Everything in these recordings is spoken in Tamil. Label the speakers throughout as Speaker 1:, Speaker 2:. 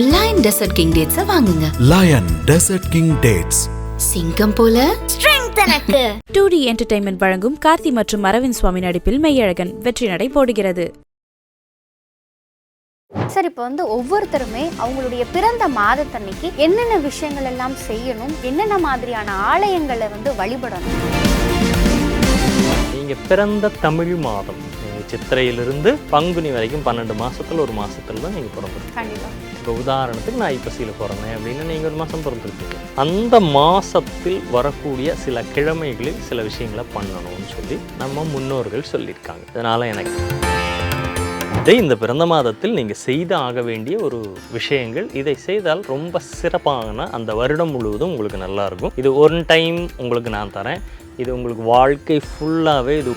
Speaker 1: லயன் டெசர்ட் கிங் டேட்ஸ வாங்குங்க.
Speaker 2: லயன் டெசர்ட் கிங் டேட்ஸ்
Speaker 1: சிங்கம் போல.
Speaker 3: ஸ்ட்ரெங்க் எனக்கு.
Speaker 4: டூ டி என்டர்டைன்மெண்ட் வழங்கும் கார்த்தி மற்றும் அரவிந்த் சுவாமி நடிப்பில் மெய்யழகன் வெற்றி நடை போடுகிறது.
Speaker 3: சார் இப்போ வந்து ஒவ்வொருத்தருமே அவங்களுடைய பிறந்த மாதத்தன்னைக்கு என்னென்ன விஷயங்கள் எல்லாம் செய்யணும் என்னென்ன மாதிரியான ஆலயங்களை வந்து வழிபடணும்?
Speaker 5: நீங்கள் பிறந்த தமிழ் மாதம் சித்திரையிலிருந்து பங்குனி வரைக்கும் பன்னெண்டு மாசத்துல ஒரு மாசத்துல தான் நீங்கள் பிறந்திருக்கீங்க
Speaker 3: கண்டிப்பா.
Speaker 5: இப்போ உதாரணத்துக்கு நான் ஐப்பசியில் பிறந்தேன் அப்படின்னு நீங்கள் ஒரு மாதம் பிறந்திருக்கீங்க அந்த மாதத்தில் வரக்கூடிய சில கிழமைகளில் சில விஷயங்களை பண்ணணும்னு சொல்லி நம்ம முன்னோர்கள் சொல்லியிருக்காங்க. இதனால் எனக்கு இதை இந்த பிறந்த மாதத்தில் நீங்கள் செய்து ஆக வேண்டிய ஒரு விஷயங்கள் இதை செய்தால் ரொம்ப சிறப்பான அந்த வருடம் முழுவதும் உங்களுக்கு நல்லாயிருக்கும் இது ஒன் டைம் உங்களுக்கு நான் தரேன். இது உங்களுக்கு வாழ்க்கை ஃபுல்லாகவே இது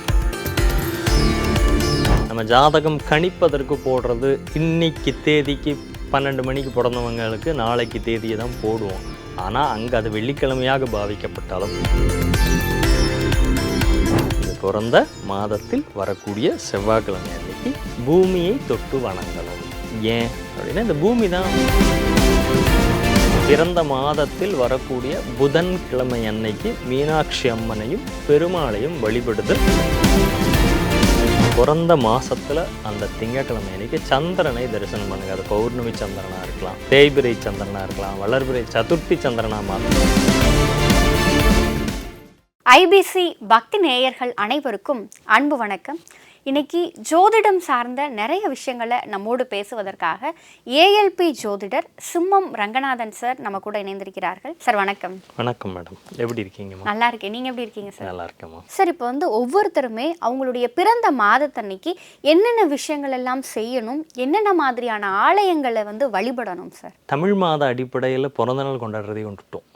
Speaker 5: நம்ம ஜாதகம் கணிப்பதற்கு போடுறது இன்னைக்கு தேதிக்கு பன்னெண்டு மணிக்கு பிறந்தவங்களுக்கு நாளைக்கு தேதியை தான் போடுவோம். ஆனால் அங்கே அது வெள்ளிக்கிழமையாக பாவிக்கப்பட்டாலும் பிறந்த மாதத்தில் வரக்கூடிய செவ்வாய்க்கிழமை அன்னைக்கு பூமியை தொட்டு வணங்கணும். ஏன் அப்படின்னா இந்த பூமி தான். பிறந்த மாதத்தில் வரக்கூடிய புதன்கிழமை அன்னைக்கு மீனாட்சி அம்மனையும் பெருமாளையும் வழிபடுதல். பிறந்த மாசத்துல அந்த திங்கட்கிழமை அன்னைக்கு சந்திரனை தரிசனம் பண்ணுங்க. அது பௌர்ணமி சந்திரனா இருக்கலாம் தேய்பிரை சந்திரனா இருக்கலாம் வளர்பிரை சதுர்த்தி சந்திரனா மாறலாம்.
Speaker 3: ஐபிசி பக்தி நேயர்கள் அனைவருக்கும் அன்பு வணக்கம். இன்னைக்கு ஜோதிடம் சார்ந்த நிறைய விஷயங்களை நம்மோடு பேசுவதற்காக ஏஎல்பி ஜோதிடர் சிம்மம் ரங்கநாதன் சார் நம்ம கூட இணைந்திருக்கிறார்கள். சார் வணக்கம்.
Speaker 5: வணக்கம் மேடம். எப்படி இருக்கீங்கம்மா?
Speaker 3: நல்லா இருக்கேன். நீங்க எப்படி இருக்கீங்க சார்?
Speaker 5: நல்லா இருக்கேம்மா.
Speaker 3: சார் இப்போ வந்து ஒவ்வொருத்தருமே அவங்களுடைய பிறந்த மாதத்தன்னைக்கு என்னென்ன விஷயங்கள் எல்லாம் செய்யணும் என்னென்ன மாதிரியான ஆலயங்களை வந்து வழிபடணும் சார்?
Speaker 5: தமிழ் மாத அடிப்படையில் பிறந்த நாள் கொண்டாடுறதை விட்டுட்டோம்
Speaker 3: ஆமா சார்.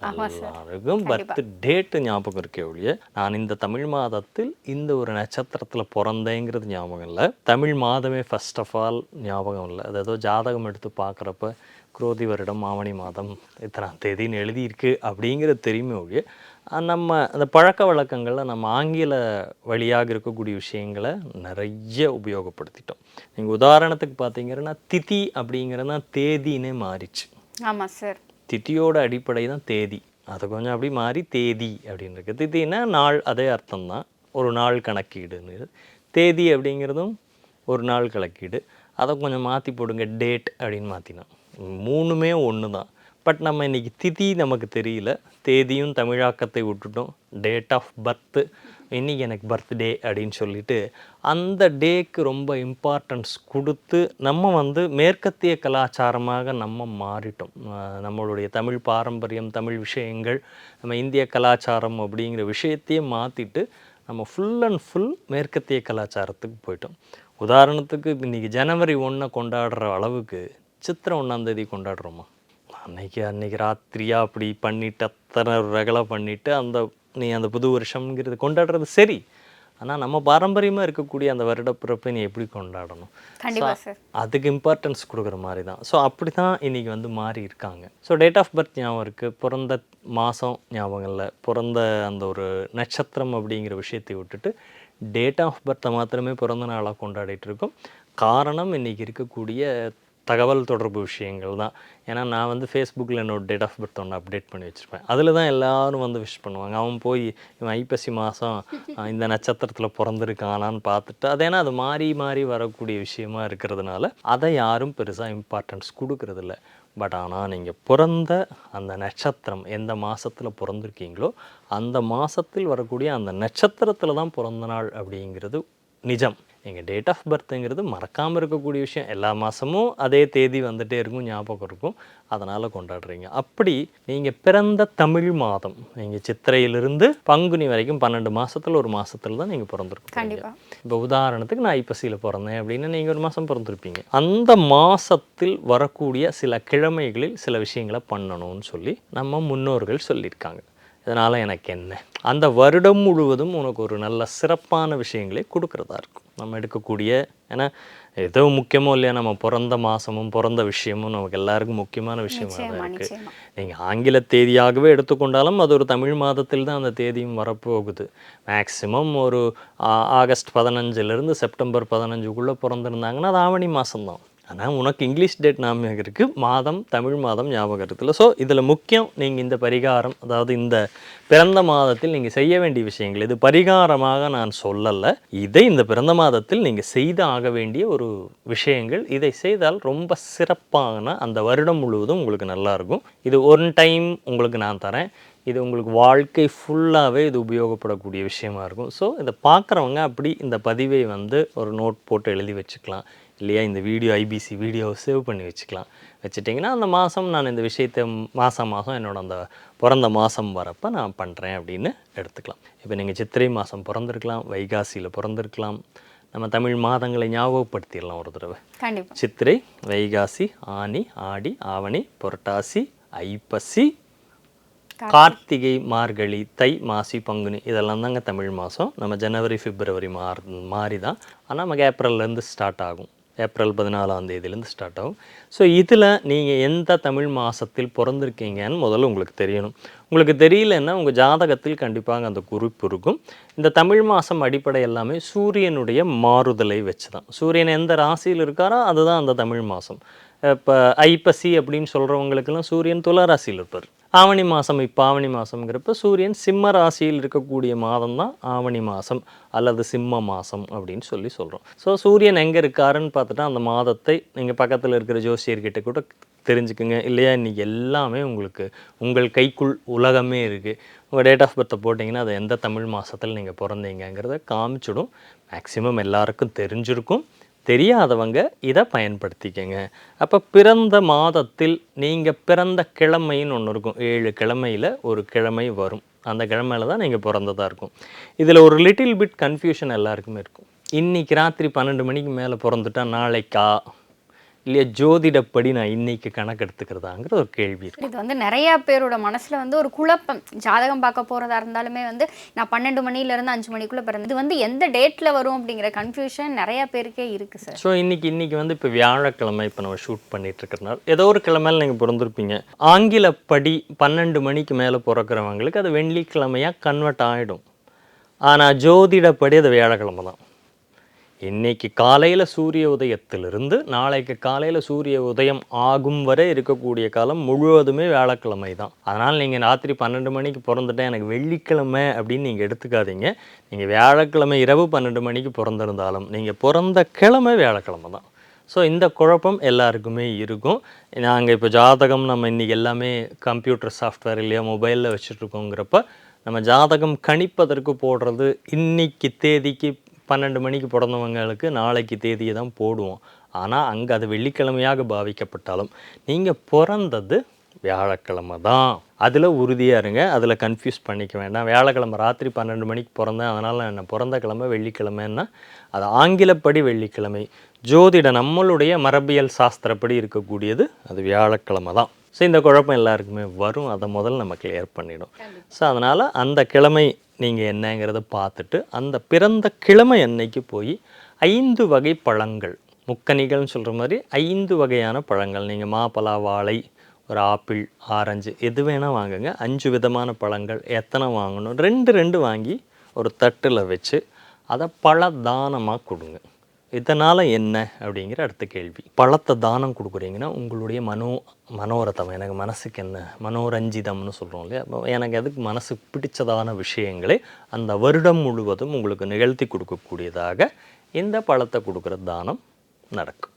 Speaker 5: எல்லாருக்கும் பர்த் டேட்டு ஞாபகம் இருக்கே ஒழிய நான் இந்த தமிழ் மாதத்தில் இந்த ஒரு நட்சத்திரத்தில் பிறந்தேங்கிறது ஞாபகம் இல்லை. தமிழ் மாதமே ஃபர்ஸ்ட் ஆஃப் ஆல் ஞாபகம் இல்லை. அது ஏதோ ஜாதகம் எடுத்து பார்க்குறப்ப குரோதி வருடம் ஆவணி மாதம் இத்தனாம் தேதின்னு எழுதியிருக்கு அப்படிங்கிறது தெரியுமே ஒழிய நம்ம அந்த பழக்க வழக்கங்களில் நம்ம ஆங்கில வழியாக இருக்கக்கூடிய விஷயங்களை நிறைய உபயோகப்படுத்திட்டோம். நீங்கள் உதாரணத்துக்கு பார்த்தீங்கன்னா திதி அப்படிங்கிறது தேதினே மாறிச்சு.
Speaker 3: ஆமா சார்.
Speaker 5: திதியோட அடிப்படை தான் தேதி. அது கொஞ்சம் அப்படி மாறி தேதி அப்படின்னு இருக்கு திதினா நாள் அதே அர்த்தம் தான் ஒரு நாள் கணக்கீடுன்னு. தேதி அப்படிங்கிறதும் ஒரு நாள் கணக்கீடு. அதை கொஞ்சம் மாற்றி போடுங்க டேட் அப்படின்னு மாற்றினோம் மூணுமே ஒன்று தான் பட் நம்ம இன்றைக்கி திதி நமக்கு தெரியல. தேதியும் தமிழாக்கத்தை விட்டுட்டோம். டேட் ஆஃப் பர்த்து இன்னைக்கு எனக்கு பர்த்டே அப்படின்னு சொல்லிட்டு அந்த டேக்கு ரொம்ப இம்பார்ட்டன்ஸ் கொடுத்து நம்ம வந்து மேற்கத்திய கலாச்சாரமாக நம்ம மாறிட்டோம். நம்மளுடைய தமிழ் பாரம்பரியம் தமிழ் விஷயங்கள் நம்ம இந்திய கலாச்சாரம் அப்படிங்கிற விஷயத்தையே மாற்றிட்டு நம்ம ஃபுல் அண்ட் ஃபுல் மேற்கத்திய கலாச்சாரத்துக்கு போயிட்டோம். உதாரணத்துக்கு இன்றைக்கி ஜனவரி ஒன்றை கொண்டாடுற அளவுக்கு சித்திரை ஒன்றாந்தேதி கொண்டாடுறோமா? அன்னைக்கு அன்னைக்கு ராத்திரியா அப்படி பண்ணிட்டு அத்தனை ரகலை பண்ணிவிட்டு அந்த நீ அந்த புது வருஷம்ங்கிறது கொண்டாடுறது சரி. ஆனால் நம்ம பாரம்பரியமாக இருக்கக்கூடிய அந்த வருடப்பிறப்பை நீ எப்படி கொண்டாடணும்? அதுக்கு இம்பார்ட்டன்ஸ் கொடுக்குற மாதிரி தான். ஸோ அப்படி தான் இன்றைக்கி வந்து மாறி இருக்காங்க. ஸோ டேட் ஆஃப் பர்த் ஞாபகம் இருக்குது பிறந்த மாதம் ஞாபகம் இல்லை. பிறந்த அந்த ஒரு நட்சத்திரம் அப்படிங்கிற விஷயத்தை விட்டுட்டு டேட் ஆஃப் பர்த்தை மாத்திரமே பிறந்த நாளாக கொண்டாடிட்டு இருக்கோம். காரணம் இன்றைக்கி இருக்கக்கூடிய தகவல் தொடர்பு விஷயங்கள் தான். ஏன்னா நான் வந்து ஃபேஸ்புக்கில் என்னோட டேட் ஆஃப் பர்த் ஒன்று அப்டேட் பண்ணி வச்சுருப்பேன். அதில் தான் எல்லோரும் வந்து விஷ் பண்ணுவாங்க. அவன் போய் இவன் ஐப்பசி மாதம் இந்த நட்சத்திரத்தில் பிறந்திருக்கானான்னு பார்த்துட்டு அது ஏன்னா அது மாறி மாறி வரக்கூடிய விஷயமா இருக்கிறதுனால அதை யாரும் பெருசாக இம்பார்ட்டன்ஸ் கொடுக்கறதில்ல. பட் ஆனால் நீங்கள் பிறந்த அந்த நட்சத்திரம் எந்த மாதத்தில் பிறந்திருக்கீங்களோ அந்த மாதத்தில் வரக்கூடிய அந்த நட்சத்திரத்தில் தான் பிறந்த நாள் அப்படிங்கிறது நிஜம். எங்கள் டேட் ஆஃப் பர்த்துங்கிறது மறக்காமல் இருக்கக்கூடிய விஷயம். எல்லா மாதமும் அதே தேதி வந்துட்டே இருக்கும் ஞாபகம் இருக்கும். அதனால் கொண்டாடுறீங்க. அப்படி நீங்கள் பிறந்த தமிழ் மாதம் நீங்கள் சித்திரையிலிருந்து பங்குனி வரைக்கும் பன்னெண்டு மாசத்துல ஒரு மாசத்துல தான் நீங்கள் பிறந்திருக்கீங்க. இப்போ உதாரணத்துக்கு நான் ஐப்பசியில் பிறந்தேன் அப்படின்னு நீங்கள் ஒரு மாதம் பிறந்திருப்பீங்க. அந்த மாசத்தில் வரக்கூடிய சில கிழமைகளில் சில விஷயங்களை பண்ணணும்னு சொல்லி நம்ம முன்னோர்கள் சொல்லியிருக்காங்க. இதனால் எனக்கு என்ன? அந்த வருடம் முழுவதும் உனக்கு ஒரு நல்ல சிறப்பான விஷயங்களை கொடுக்கறதா இருக்கும். நம்ம எடுக்கக்கூடிய ஏன்னா ஏதோ முக்கியமோ இல்லையா நம்ம பிறந்த மாதமும் பிறந்த விஷயமும் நமக்கு எல்லாருக்கும் முக்கியமான விஷயமா தான் இருக்குது நீங்கள் ஆங்கில தேதியாகவே எடுத்துக்கொண்டாலும் அது ஒரு தமிழ் மாதத்தில் தான் அந்த தேதியும் வரப்போகுது. மேக்ஸிமம் ஒரு ஆகஸ்ட் பதினஞ்சுலேருந்து செப்டம்பர் பதினஞ்சுக்குள்ளே பிறந்திருந்தாங்கன்னா அது ஆவணி மாதம்தான் ஆனால் உனக்கு இங்கிலீஷ் டேட் ஞாபகம் இருக்குது மாதம் தமிழ் மாதம் ஞாபகம் இருக்குல்ல ஸோ இதில் முக்கியம் நீங்கள் இந்த பரிகாரம் அதாவது இந்த பிறந்த மாதத்தில் நீங்கள் செய்ய வேண்டிய விஷயங்கள். இது பரிகாரமாக நான் சொல்லலை. இதை இந்த பிறந்த மாதத்தில் நீங்கள் செய்து ஆக வேண்டிய ஒரு விஷயங்கள். இதை செய்தால் ரொம்ப சிறப்பான அந்த வருடம் முழுவதும் உங்களுக்கு நல்லாயிருக்கும் இது ஒன் டைம் உங்களுக்கு நான் தரேன். இது உங்களுக்கு வாழ்க்கை ஃபுல்லாகவே இது உபயோகப்படக்கூடிய விஷயமா இருக்கும். ஸோ இதை பார்க்குறவங்க அப்படி இந்த பதிவை வந்து ஒரு நோட் போட்டு எழுதி வச்சுக்கலாம். இல்லையா? இந்த வீடியோ ஐபிசி வீடியோவை சேவ் பண்ணி வச்சுக்கலாம். வச்சுட்டிங்கன்னா அந்த மாதம் நான் இந்த விஷயத்தை மாதம் மாதம் என்னோட அந்த பிறந்த மாதம் வரப்போ நான் பண்ணுறேன் அப்படின்னு எடுத்துக்கலாம். இப்போ நீங்கள் சித்திரை மாதம் பிறந்திருக்கலாம் வைகாசியில் பிறந்திருக்கலாம். நம்ம தமிழ் மாதங்களை ஞாபகப்படுத்திடலாம் ஒரு தடவை. சித்திரை வைகாசி ஆனி ஆடி ஆவணி புரட்டாசி ஐப்பசி கார்த்திகை. மார்கழி தை மாசி பங்குனி இதெல்லாம் தாங்க தமிழ் மாதம் நம்ம ஜனவரி பிப்ரவரி மார் மாறி தான் ஆனால் நமக்கு ஏப்ரல்லேருந்து ஸ்டார்ட் ஆகும். ஏப்ரல் பதினாலாம் தேதியிலேருந்து ஸ்டார்ட் ஆகும். ஸோ இதில் நீங்கள் எந்த தமிழ் மாதத்தில் பிறந்திருக்கீங்கன்னு முதல்ல உங்களுக்கு தெரியணும். உங்களுக்கு தெரியலன்னா உங்கள் ஜாதகத்தில் கண்டிப்பாக அந்த குறிப்பு இருக்கும். இந்த தமிழ் மாதம் அடிப்படை எல்லாமே சூரியனுடைய மாறுதலை வச்சு தான் சூரியன் எந்த ராசியில் இருக்காரோ அதுதான் அந்த தமிழ் மாதம் இப்போ ஐப்பசி அப்படின்னு சொல்கிறவங்களுக்கெல்லாம் சூரியன் துலா ராசியில் இருப்பார். ஆவணி மாதம் இப்போ ஆவணி மாதம்ங்கிறப்ப சூரியன் சிம்ம ராசியில் இருக்கக்கூடிய மாதம் தான் ஆவணி மாதம் அல்லது சிம்ம மாதம் அப்படின்னு சொல்லி சொல்கிறோம் ஸோ சூரியன் எங்கே இருக்காருன்னு பார்த்துட்டா அந்த மாதத்தை நீங்கள் பக்கத்தில் இருக்கிற ஜோசியர்கிட்ட கூட தெரிஞ்சுக்குங்க. இல்லையா? இன்றைக்கி எல்லாமே உங்களுக்கு உங்கள் கைக்குள் உலகமே இருக்குது உங்கள் டேட் ஆஃப் பர்த்தை போட்டிங்கன்னா அது எந்த தமிழ் மாதத்தில் நீங்கள் பிறந்தீங்கங்கிறத காமிச்சிடும். மேக்ஸிமம் எல்லாருக்கும் தெரிஞ்சிருக்கும். தெரியாதவங்க இதை பயன்படுத்திக்கங்க. அப்போ பிறந்த மாதத்தில் நீங்கள் பிறந்த கிழமைன்னு ஒன்று இருக்கும். ஏழு கிழமையில் ஒரு கிழமை வரும். அந்த கிழமையில தான் நீங்கள் பிறந்ததாக இருக்கும். இதில் ஒரு லிட்டில் பிட் கன்ஃபியூஷன் எல்லாருக்குமே இருக்கும். இன்றைக்கி ராத்திரி பன்னெண்டு மணிக்கு மேலே பிறந்துட்டா நாளைக்கா? இல்லையா ஜோதிடப்படி நான் இன்னைக்கு கணக்கு எடுத்துக்கிறதாங்கிற ஒரு கேள்வி இருக்கும்
Speaker 3: இது வந்து நிறைய பேரோட மனசுல வந்து ஒரு குழப்பம். ஜாதகம் பார்க்க போறதா இருந்தாலுமே வந்து நான் பன்னெண்டு மணில இருந்து அஞ்சு மணிக்குள்ள பிறந்தது இது வந்து எந்த டேட்ல வரும் அப்படிங்கிற கன்ஃபியூஷன் நிறைய பேருக்கே இருக்கு சார்
Speaker 5: ஸோ இன்னைக்கு இன்னைக்கு வந்து இப்போ வியாழக்கிழமை இப்போ நம்ம ஷூட் பண்ணிட்டு இருக்கிறனால ஏதோ ஒரு கிழமையில நீங்கள் பிறந்திருப்பீங்க. ஆங்கிலப்படி பன்னெண்டு மணிக்கு மேலே பிறக்கிறவங்களுக்கு அது வெள்ளிக்கிழமையாக கன்வெர்ட் ஆகிடும் ஆனால் ஜோதிடப்படி அது வியாழக்கிழமை தான். இன்னைக்கு காலையில் சூரிய உதயத்திலிருந்து நாளைக்கு காலையில் சூரிய உதயம் ஆகும் வரை இருக்கக்கூடிய காலம் முழுவதுமே வியாழக்கிழமை தான். அதனால் நீங்கள் ராத்திரி பன்னெண்டு மணிக்கு பிறந்துட்டேன் எனக்கு வெள்ளிக்கிழமை அப்படின்னு நீங்கள் எடுத்துக்காதீங்க. நீங்கள் வியாழக்கிழமை இரவு பன்னெண்டு மணிக்கு பிறந்திருந்தாலும் நீங்கள் பிறந்த கிழமை வியாழக்கிழமை தான். ஸோ இந்த குழப்பம் எல்லாருக்குமே இருக்கும். நாங்கள் இப்போ ஜாதகம் நம்ம இன்றைக்கி எல்லாமே கம்ப்யூட்டர் சாஃப்ட்வேர் இல்லையா மொபைலில் வச்சுட்ருக்கோங்கிறப்ப நம்ம ஜாதகம் கணிப்பதற்கு போடுறது இன்னைக்கு தேதிக்கு பன்னெண்டு மணிக்கு பிறந்தவங்களுக்கு நாளைக்கு தேதியை தான் போடுவோம். ஆனால் அங்கே அது வெள்ளிக்கிழமையாக பாவிக்கப்பட்டாலும் நீங்கள் பிறந்தது வியாழக்கிழமை தான். அதில் உறுதியாக இருங்க. அதில் கன்ஃபியூஸ் பண்ணிக்க வேண்டாம். வியாழக்கிழமை ராத்திரி பன்னெண்டு மணிக்கு பிறந்தேன். அதனால் என்ன பிறந்த கிழமை வெள்ளிக்கிழமைன்னா அது ஆங்கிலப்படி வெள்ளிக்கிழமை. ஜோதிட நம்மளுடைய மரபியல் சாஸ்திரப்படி இருக்கக்கூடியது அது வியாழக்கிழமை தான். ஸோ இந்த குழப்பம் எல்லாருக்குமே வரும். அதை முதல்ல நம்ம கிளியர் பண்ணிடும் ஸோ அதனால் அந்த கிழமை நீங்கள் என்னங்கிறத பார்த்துட்டு அந்த பிறந்த கிழமை அன்னைக்கு போய் ஐந்து வகை பழங்கள் முக்கனிகள்னு சொல்கிற மாதிரி ஐந்து வகையான பழங்கள். நீங்கள் மாப்பலா வாழை ஒரு ஆப்பிள் ஆரஞ்சு எது வேணால் வாங்குங்க. அஞ்சு விதமான பழங்கள் எத்தனை வாங்கணும்? ரெண்டு ரெண்டு வாங்கி ஒரு தட்டில் வச்சு அதை பல தானமாக கொடுங்க. இதனால் என்ன அப்படிங்கிற அடுத்த கேள்வி. பழத்தை தானம் கொடுக்குறீங்கன்னா உங்களுடைய மனோ மனோரதம் எனக்கு மனசுக்கு என்ன மனோரஞ்சிதம்னு சொல்கிறோம் இல்லையா? அப்போ எனக்கு அதுக்கு மனசுக்கு பிடிச்சதான விஷயங்களை அந்த வருடம் முழுவதும் உங்களுக்கு நிகழ்த்தி கொடுக்கக்கூடியதாக இந்த பழத்தை கொடுக்குற தானம் நடக்கும்.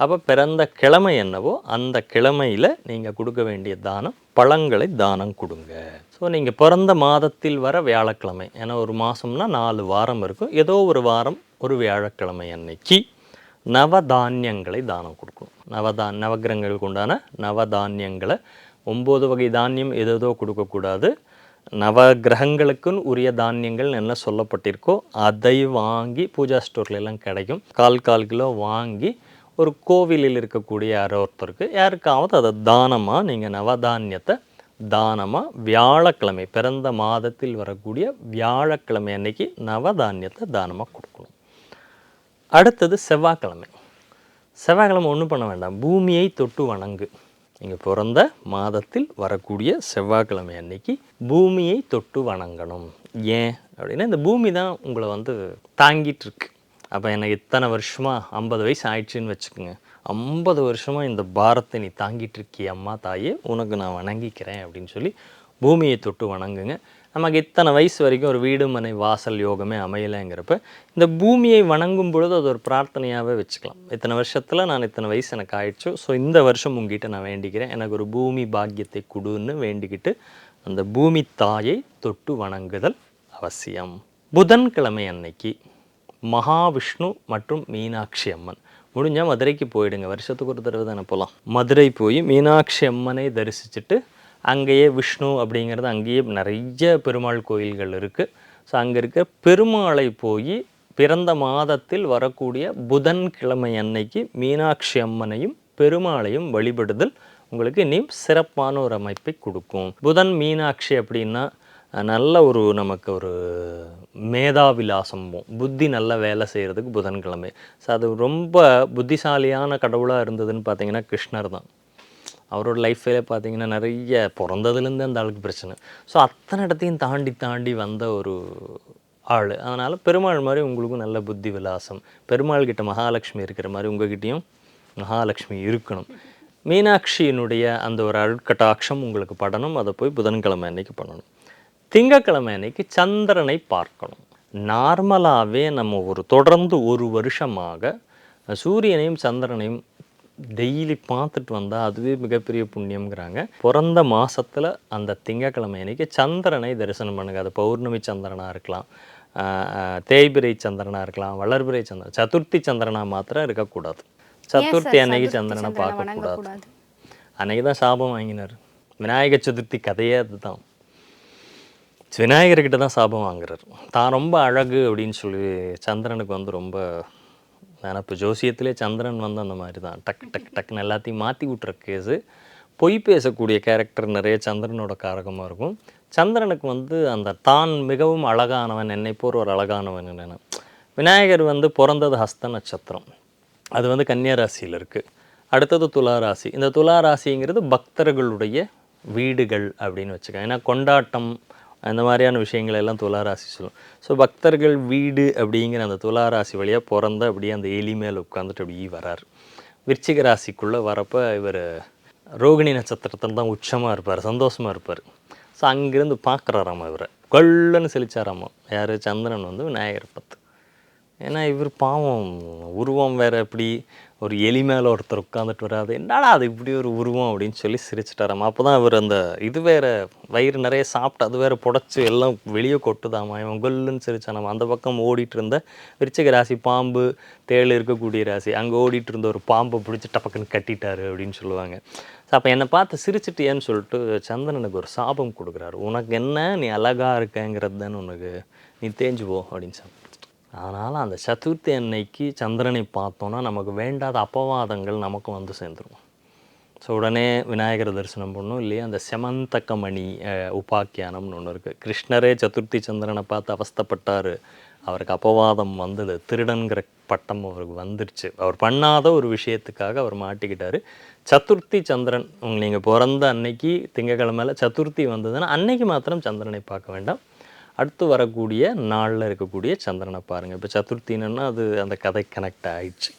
Speaker 5: அப்போ பிறந்த கிழமை என்னவோ அந்த கிழமையில் நீங்கள் கொடுக்க வேண்டிய தானம் பழங்களை தானம் கொடுங்க. ஸோ நீங்கள் பிறந்த மாதத்தில் வர வியாழக்கிழமை ஏன்னா ஒரு மாதம்னா நாலு வாரம் இருக்கும். ஏதோ ஒரு வாரம் ஒரு வியாழக்கிழமை அன்னைக்கு நவதானியங்களை தானம் கொடுக்கணும். நவதான் நவகிரகங்களுக்கு உண்டான நவதானியங்களை ஒம்பது வகை தானியம் எதேதோ கொடுக்கக்கூடாது. நவ கிரகங்களுக்குன்னு உரிய தானியங்கள் என்ன சொல்லப்பட்டிருக்கோ அதை வாங்கி பூஜா ஸ்டோர்ல எல்லாம் கிடைக்கும். கால் கால் கிலோ வாங்கி ஒரு கோவிலில் இருக்கக்கூடிய யாரோ ஒருத்தருக்கு யாருக்காவது அதை தானமாக நீங்கள் நவதானியத்தை தானமாக வியாழக்கிழமை பிறந்த மாதத்தில் வரக்கூடிய வியாழக்கிழமை அன்னைக்கு நவதானியத்தை தானமாக கொடுக்கணும். அடுத்தது செவ்வாய்க்கிழமை. செவ்வாய்க்கிழமை ஒன்றும் பண்ண வேண்டாம். பூமியை தொட்டு வணங்கு. நீங்கள் பிறந்த மாதத்தில் வரக்கூடிய செவ்வாய்க்கிழமை அன்னைக்கு பூமியை தொட்டு வணங்கணும். ஏன் அப்படின்னா இந்த பூமி தான் உங்களை வந்து தாங்கிட்டு இருக்கு. அப்போ எனக்கு இத்தனை வருஷமாக ஐம்பது வயசு ஆயிடுச்சுன்னு வச்சுக்கோங்க. ஐம்பது வருஷமாக இந்த பாரத்தை நீ தாங்கிட்டு இருக்கிய அம்மா தாயே உனக்கு நான் வணங்கிக்கிறேன் அப்படின்னு சொல்லி பூமியை தொட்டு வணங்குங்க. நமக்கு இத்தனை வயசு வரைக்கும் ஒரு வீடு மனை வாசல் யோகமே அமையலைங்கிறப்ப இந்த பூமியை வணங்கும் பொழுது அது ஒரு பிரார்த்தனையாகவே வச்சுக்கலாம். இத்தனை வருஷத்தில் நான் இத்தனை வயசு எனக்கு ஆயிடுச்சு. ஸோ இந்த வருஷம் உங்ககிட்ட நான் வேண்டிக்கிறேன். எனக்கு ஒரு பூமி பாக்கியத்தை கொடுன்னு வேண்டிக்கிட்டு அந்த பூமி தாயை தொட்டு வணங்குதல் அவசியம். புதன்கிழமை அன்னைக்கு மகாவிஷ்ணு மற்றும் மீனாட்சி அம்மன். முடிஞ்சால் மதுரைக்கு போயிடுங்க. வருஷத்துக்கு ஒரு தடவை தானே போகலாம். மதுரை போய் மீனாட்சி அம்மனை தரிசிச்சுட்டு அங்கேயே விஷ்ணு அப்படிங்கிறது அங்கேயே நிறைய பெருமாள் கோயில்கள் இருக்குது ஸோ அங்கே இருக்க பெருமாளை போய் பிறந்த மாதத்தில் வரக்கூடிய புதன்கிழமை அன்னைக்கு மீனாட்சி அம்மனையும் பெருமாளையும் வழிபடுதல் உங்களுக்கு இனியும் சிறப்பான ஒரு அமைப்பை கொடுக்கும். புதன் மீனாட்சி அப்படின்னா நல்ல ஒரு நமக்கு ஒரு மேதாவிலாசம். புத்தி நல்ல வேலை செய்கிறதுக்கு புதன்கிழமை ஸோ அது ரொம்ப புத்திசாலியான கடவுளாக இருந்ததுன்னு பார்த்தீங்கன்னா கிருஷ்ணர் தான். அவரோட லைஃப்ல பார்த்தீங்கன்னா நிறைய பிறந்ததுலேருந்து அந்த ஆளுக்கு பிரச்சனை. ஸோ அத்தனை இடத்தையும் தாண்டி தாண்டி வந்த ஒரு ஆள். அதனால் பெருமாள் மாதிரி உங்களுக்கும் நல்ல புத்தி விலாசம். பெருமாள் கிட்ட மகாலட்சுமி இருக்கிற மாதிரி உங்ககிட்டயும் மகாலட்சுமி இருக்கணும். மீனாட்சியினுடைய அந்த ஒரு அருட்கட்டாட்சம் உங்களுக்கு படணும். அதை போய் புதன்கிழமை அன்னைக்கு பண்ணணும். திங்கக்கிழமை அன்னைக்கு சந்திரனை பார்க்கணும். நார்மலாகவே நம்ம ஒரு தொடர்ந்து ஒரு வருஷமாக சூரியனையும் சந்திரனையும் டெய்லி பார்த்துட்டு வந்தால் அதுவே மிகப்பெரிய புண்ணியம்ங்கிறாங்க. பிறந்த மாசத்துல அந்த திங்கக்கிழமை அன்னைக்கு சந்திரனை தரிசனம் பண்ணுங்க. அது பௌர்ணமி சந்திரனாக இருக்கலாம். தேய்பிரை சந்திரனாக இருக்கலாம். வளர்பிறை சந்திரன் சதுர்த்தி சந்திரனா மாத்திரம் இருக்கக்கூடாது. சதுர்த்தி அன்னைக்கு சந்திரனை பார்க்கக்கூடாது. அன்னைக்கு தான் சாபம் வாங்கினார். விநாயகர் சதுர்த்தி கதையே அதுதான். விநாயகர்கிட்ட தான் சாபம் வாங்குறாரு. தான் ரொம்ப அழகு அப்படின்னு சொல்லி சந்திரனுக்கு வந்து ரொம்ப நினப்பு ஜோசியத்திலே சந்திரன் வந்து அந்த மாதிரி தான் டக் டக் டக்குன்னு எல்லாத்தையும் மாற்றி விட்டுற கேஸு பொய் பேசக்கூடிய கேரக்டர் நிறைய சந்திரனோட காரகமாக இருக்கும். சந்திரனுக்கு வந்து அந்த தான் மிகவும் அழகானவன் என்னை போர் ஒரு அழகானவன் என்ன விநாயகர் வந்து பிறந்தது ஹஸ்த நட்சத்திரம். அது வந்து கன்னியாராசியில் இருக்குது அடுத்தது துளாராசி இந்த துளாராசிங்கிறது பக்தர்களுடைய வீடுகள் அப்படின்னு வச்சுக்கோங்க. ஏன்னா கொண்டாட்டம் அந்த மாதிரியான விஷயங்கள் எல்லாம் துளாராசி சொல்லும். ஸோ பக்தர்கள் வீடு அப்படிங்கிற அந்த துளாராசி வழியாக பிறந்த அப்படியே அந்த எலி மேலே உட்காந்துட்டு அப்படியே வரார். விருச்சிக ராசிக்குள்ளே வரப்போ இவர் ரோகிணி நட்சத்திரத்தில் தான் உச்சமாக இருப்பார் சந்தோஷமாக இருப்பார். ஸோ அங்கேருந்து பார்க்குறாராமா இவரை? கொள்ளன்னு செழிச்சாராமா யார்? சந்திரன் வந்து விநாயகர் பத்து ஏன்னா இவர் பாவம் உருவம் வேறு எப்படி ஒரு எலி மேலே ஒருத்தர் உட்காந்துட்டு வராது என்னடா அது இப்படி ஒரு உருவம்? அப்படின்னு சொல்லி சிரிச்சிட்டாராம். அப்போ தான் இவர் அந்த இது வேற வயிறு நிறைய சாப்பிட்டு அது வேற புடச்சி எல்லாம் வெளியே கொட்டுதாமா? இவன் கொல்லுன்னு சிரிச்சானாமா. அந்த பக்கம் ஓடிட்டு இருந்த விருச்சிக ராசி பாம்பு தேள் இருக்கக்கூடிய ராசி அங்கே ஓடிட்டு இருந்த ஒரு பாம்பை பிடிச்சி டப்பக்குன்னு கட்டிட்டாரு அப்படின்னு சொல்லுவாங்க. ஸோ அப்போ என்னை பார்த்து சிரிச்சிட்டியேன்னு சொல்லிட்டு சந்திரனுக்கு ஒரு சாபம் கொடுக்குறாரு. உனக்கு என்ன? நீ அழகா இருக்கேங்கிறது தானே உனக்கு. நீ தேஞ்சு போ அப்படின்னு சொல்லி அதனால் அந்த சதுர்த்தி அன்னைக்கு சந்திரனை பார்த்தோன்னா நமக்கு வேண்டாத அப்பவாதங்கள் நமக்கு வந்து சேர்ந்துரும். ஸோ உடனே விநாயகர் தரிசனம் பண்ணும் இல்லையா அந்த செமந்தக்கமணி உபாக்கியானம்னு ஒன்று இருக்குது கிருஷ்ணரே சதுர்த்தி சந்திரனை பார்த்து அவஸ்தப்பட்டார். அவருக்கு அப்பவாதம் வந்தது. திருடன்கிற பட்டம் அவருக்கு வந்துருச்சு. அவர் பண்ணாத ஒரு விஷயத்துக்காக அவர் மாட்டிக்கிட்டார். சதுர்த்தி சந்திரன் நீங்கள் பிறந்த அன்னைக்கு திங்கக்கிழமையில் சதுர்த்தி வந்ததுன்னா அன்னைக்கு மாத்திரம் சந்திரனை பார்க்க வேண்டாம். அடுத்து வரக்கூடிய நாளில் இருக்கக்கூடிய சந்திரனை பாருங்கள் இப்போ சதுர்த்தின்னா அது அந்த கதை கனெக்ட் ஆயிடுச்சு.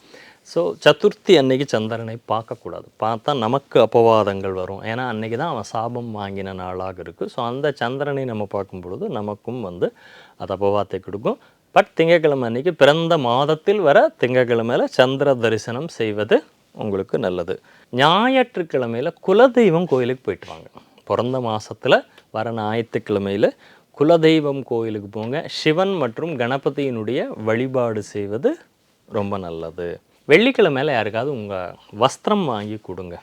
Speaker 5: ஸோ சதுர்த்தி அன்னைக்கு சந்திரனை பார்க்கக்கூடாது. பார்த்தா நமக்கு அபவாதங்கள் வரும். ஏன்னா அன்றைக்கி தான் அவன் சாபம் வாங்கின நாளாக இருக்குது ஸோ அந்த சந்திரனை நம்ம பார்க்கும் பொழுது நமக்கும் வந்து அது அபவாதத்தை கொடுக்கும். பட் திங்கட்கிழமை அன்றைக்கி பிறந்த மாதத்தில் வர திங்கக்கிழமையில் சந்திர தரிசனம் செய்வது உங்களுக்கு நல்லது. ஞாயிற்றுக்கிழமையில் குலதெய்வம் கோயிலுக்கு போயிட்டு வாங்க. பிறந்த மாதத்தில் வர ஞாயிற்றுக்கிழமையில குலதெய்வம் கோயிலுக்கு போங்க. சிவன் மற்றும் கணபதியினுடைய வழிபாடு செய்வது ரொம்ப நல்லது. வெள்ளிக்கிழமையில் யாருக்காவது உங்கள் வஸ்திரம் வாங்கி கொடுங்க.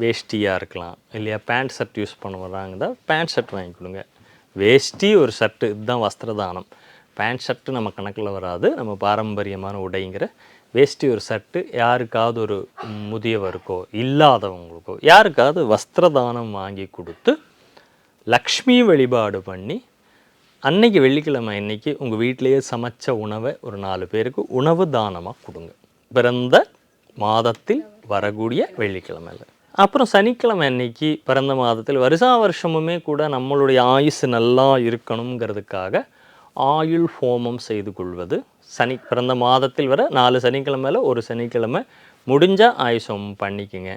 Speaker 5: வேஷ்டியாக இருக்கலாம். இல்லையா பேண்ட் ஷர்ட் யூஸ் பண்ண வர்றாங்க பேண்ட் ஷர்ட் வாங்கி கொடுங்க. வேஷ்டி ஒரு ஷர்ட்டு இதுதான் வஸ்திரதானம். பேண்ட் ஷர்ட்டு நம்ம கணக்கில் வராது. நம்ம பாரம்பரியமான உடைங்கிற வேஷ்டி ஒரு ஷர்ட்டு யாருக்காவது ஒரு முதியவருக்கோ இல்லாதவங்களுக்கோ யாருக்காவது வஸ்திரதானம் வாங்கி கொடுத்து லக்ஷ்மி வழிபாடு பண்ணி அன்னைக்கு வெள்ளிக்கிழமை அன்னைக்கு உங்கள் வீட்டிலேயே சமைச்ச உணவை ஒரு நாலு பேருக்கு உணவு தானமாக கொடுங்க. பிறந்த மாதத்தில் வரக்கூடிய வெள்ளிக்கிழமையில். அப்புறம் சனிக்கிழமை அன்னைக்கு பிறந்த மாதத்தில் வருஷா வருஷமுமே கூட நம்மளுடைய ஆயுசு நல்லா இருக்கணுங்கிறதுக்காக ஆயுள் ஹோமம் செய்து கொள்வது. சனி பிறந்த மாதத்தில் வர நாலு சனிக்கிழமையில் ஒரு சனிக்கிழமை முடிஞ்சால் ஆயுஷம் பண்ணிக்கங்க.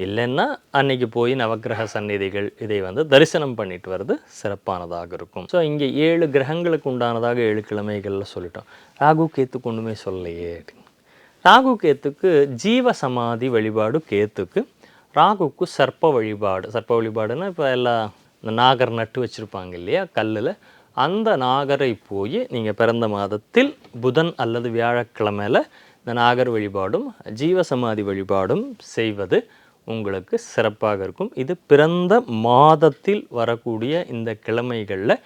Speaker 5: இல்லைன்னா அன்னைக்கு போய் நவக்கிரக சந்நிதிகள் இதை வந்து தரிசனம் பண்ணிட்டு வர்றது சிறப்பானதாக இருக்கும். ஸோ இங்கே ஏழு கிரகங்களுக்கு உண்டானதாக ஏழு கிழமைகளில் சொல்லிட்டோம். ராகு கேத்துக்கு ஒன்றுமே சொல்லலையே. ராகு கேத்துக்கு ஜீவ சமாதி வழிபாடு கேத்துக்கு ராகுக்கு சர்ப்ப வழிபாடு. சர்ப்ப வழிபாடுன்னா இப்போ எல்லா இந்த நாகர் நட்டு வச்சுருப்பாங்க இல்லையா கல்லில். அந்த நாகரை போய் நீங்கள் பிறந்த மாதத்தில் புதன் அல்லது வியாழக்கிழமையில் இந்த நாகர் வழிபாடும் ஜீவசமாதி வழிபாடும் செய்வது உங்களுக்கு சிறப்பாக இருக்கும். இது பிறந்த மாதத்தில் வரக்கூடிய இந்த கிழமைகளில்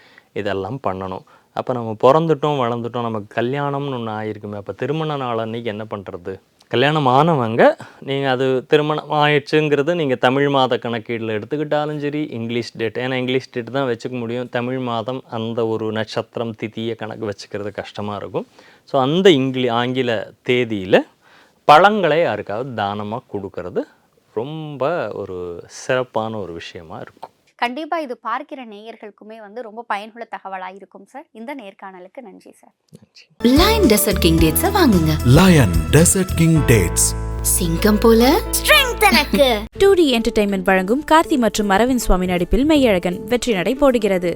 Speaker 5: இதெல்லாம் பண்ணணும். அப்போ நம்ம பிறந்துட்டோம் வளர்ந்துட்டோம் நமக்கு கல்யாணம்னு ஒன்று ஆயிருக்குமே அப்போ திருமண நாள் அன்றைக்கி என்ன பண்ணுறது கல்யாணம் ஆனவங்க நீங்கள் அது திருமணம் ஆயிடுச்சுங்கிறது நீங்கள் தமிழ் மாத கணக்கீடில் எடுத்துக்கிட்டாலும் சரி இங்கிலீஷ் டேட் ஏன்னா இங்கிலீஷ் டேட் தான் வச்சுக்க முடியும். தமிழ் மாதம் அந்த ஒரு நட்சத்திரம் திதியை கணக்கு வச்சுக்கிறது கஷ்டமாக இருக்கும். ஸோ அந்த இங்கிலி ஆங்கில தேதியில் பழங்களை யாருக்காவது தானமாக கொடுக்கறது ரொம்ப ஒரு சிறப்பான ஒரு விஷயமா இருக்கும்.
Speaker 3: கண்டிப்பா இது பார்க்கிற நேயர்களுக்குமே வந்து ரொம்ப பயனுள்ள தகவலா இருக்கும் சார். இந்த நேர்காணலுக்கு நன்றி sir.
Speaker 1: Line dessert king dates வாங்குங்க.
Speaker 2: Lion Desert King Dates.
Speaker 1: சிங்கம் போல?
Speaker 4: டூ டி என்டர்டைன்மெண்ட் வழங்கும் கார்த்தி மற்றும் அரவிந்த் சுவாமி நடிப்பில் மெய்யழகன் வெற்றி நடை போடுகிறது.